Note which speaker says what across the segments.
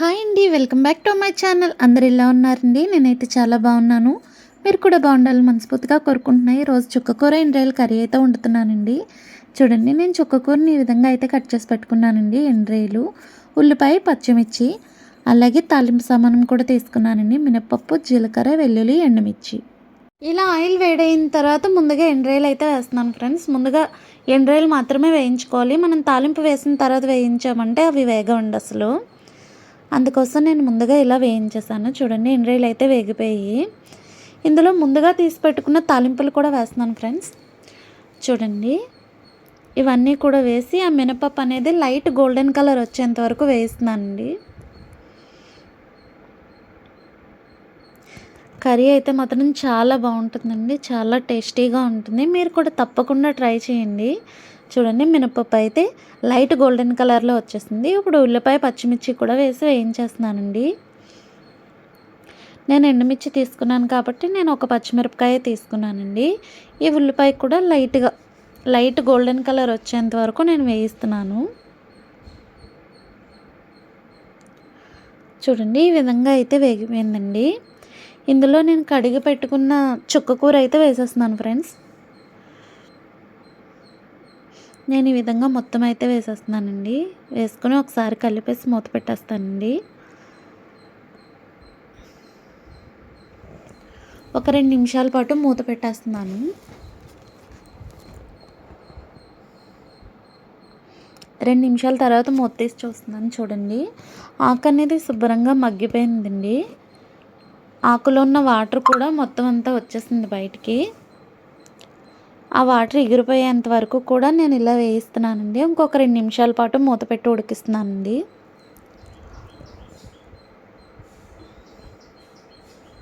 Speaker 1: Hi అండి welcome back to my channel. అందరు ఎలా ఉన్నారండి? నేనైతే చాలా బాగున్నాను. మీరు కూడా బాగుండాలని మనస్ఫూర్తిగా కోరుకుంటున్నాయి రోజు చుక్కకూర ఎండ్రాయలు కర్రీ అయితే వండుతున్నానండి. చూడండి నేను చుక్కకూరని ఈ విధంగా అయితే కట్ చేసి పెట్టుకున్నానండి ఎండ్రాయలు ఉల్లిపాయ పచ్చిమిర్చి అలాగే తాలింపు సామానం కూడా తీసుకున్నానండి మినపప్పు జీలకర్ర వెల్లుల్లి ఎండుమిర్చి. ఇలా ఆయిల్ వేడైన తర్వాత ముందుగా ఎండ్రాయిలు అయితే వేస్తున్నాను ఫ్రెండ్స్. ముందుగా ఎండ్రాయిలు మాత్రమే వేయించుకోవాలి. మనం తాలింపు వేసిన తర్వాత వేయించామంటే అవి వేగవండి అసలు. అందుకోసం నేను ముందుగా ఇలా వేయించేసాను. చూడండి ఎండ్రాయిలు అయితే వేగిపోయి ఇందులో ముందుగా తీసి పెట్టుకున్న తాలింపులు కూడా వేస్తున్నాను ఫ్రెండ్స్. చూడండి ఇవన్నీ కూడా వేసి ఆ మినపప్పు అనేది లైట్ గోల్డెన్ కలర్ వచ్చేంత వరకు వేస్తున్నానండి. కర్రీ అయితే మాత్రం చాలా బాగుంటుందండి చాలా టేస్టీగా ఉంటుంది. మీరు కూడా తప్పకుండా ట్రై చేయండి. చూడండి మినపప్పు అయితే లైట్ గోల్డెన్ కలర్లో వచ్చేసింది. ఇప్పుడు ఉల్లిపాయ పచ్చిమిర్చి కూడా వేసి వేయించేస్తున్నానండి. నేను ఎండుమిర్చి తీసుకున్నాను కాబట్టి నేను ఒక పచ్చిమిరపకాయ తీసుకున్నానండి. ఈ ఉల్లిపాయ కూడా లైట్గా లైట్ గోల్డెన్ కలర్ వచ్చేంత వరకు నేను వేయిస్తున్నాను. చూడండి ఈ విధంగా అయితే వేగిపోయిందండి ఇందులో నేను కడిగి పెట్టుకున్న చుక్క కూర అయితే వేసేస్తున్నాను ఫ్రెండ్స్. నేను ఈ విధంగా మొత్తం అయితే వేసేస్తున్నానండి. వేసుకొని ఒకసారి కలిపేసి మూత పెట్టేస్తానండి. ఒక రెండు నిమిషాల పాటు మూత పెట్టేస్తున్నాను. రెండు నిమిషాల తర్వాత మూత తీసి చూస్తున్నాను చూడండి. ఆకు అనేది శుభ్రంగా మగ్గిపోయిందండి. ఆకులో ఉన్న వాటర్ కూడా మొత్తం అంతా వచ్చేసింది బయటికి. ఆ వాటర్ ఎగిరిపోయేంత వరకు కూడా నేను ఇలా వేయిస్తున్నానండి. ఇంకొక రెండు నిమిషాల పాటు మూత పెట్టి ఉడికిస్తున్నానండి.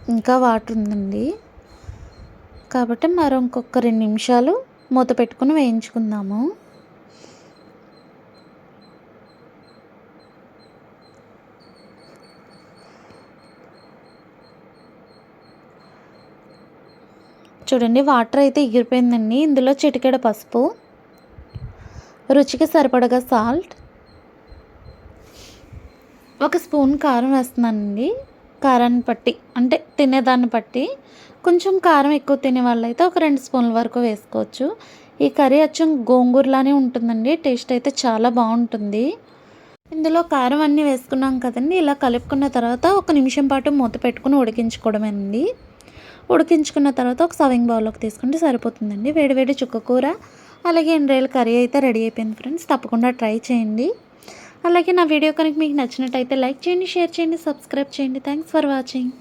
Speaker 1: ఇంకా వాటర్ ఉందండి. కాబట్టి మరో ఇంకొక రెండు నిమిషాలు మూత పెట్టుకుని వేయించుకుందాము. చూడండి వాటర్ అయితే ఎగిరిపోయిందండి. ఇందులో చిటికెడ పసుపు రుచికి సరిపడగా సాల్ట్ ఒక స్పూన్ కారం వేస్తున్నానండి. కారాన్ని బట్టి అంటే తినేదాన్ని బట్టి కొంచెం కారం ఎక్కువ తినే వాళ్ళైతే ఒక రెండు స్పూన్ల వరకు వేసుకోవచ్చు. ఈ కర్రీ అచ్చం గోంగూరలానే ఉంటుందండి. టేస్ట్ అయితే చాలా బాగుంటుంది. ఇందులో కారం అన్నీ వేసుకున్నాం కదండి. ఇలా కలుపుకున్న తర్వాత ఒక నిమిషం పాటు మూత పెట్టుకుని ఉడికించుకోవడమేనండి. ఉడికించుకున్న తర్వాత ఒక సవింగ్ బౌల్లోకి తీసుకుంటే సరిపోతుందండి. వేడివేడి చుక్క కూర అలాగే ఎండ్రాయిల కర్రీ అయితే రెడీ అయిపోయింది ఫ్రెండ్స్. తప్పకుండా ట్రై చేయండి. అలాగే నా వీడియో కనుక మీకు నచ్చినట్టయితే లైక్ చేయండి షేర్ చేయండి సబ్స్క్రైబ్ చేయండి. Thanks for watching.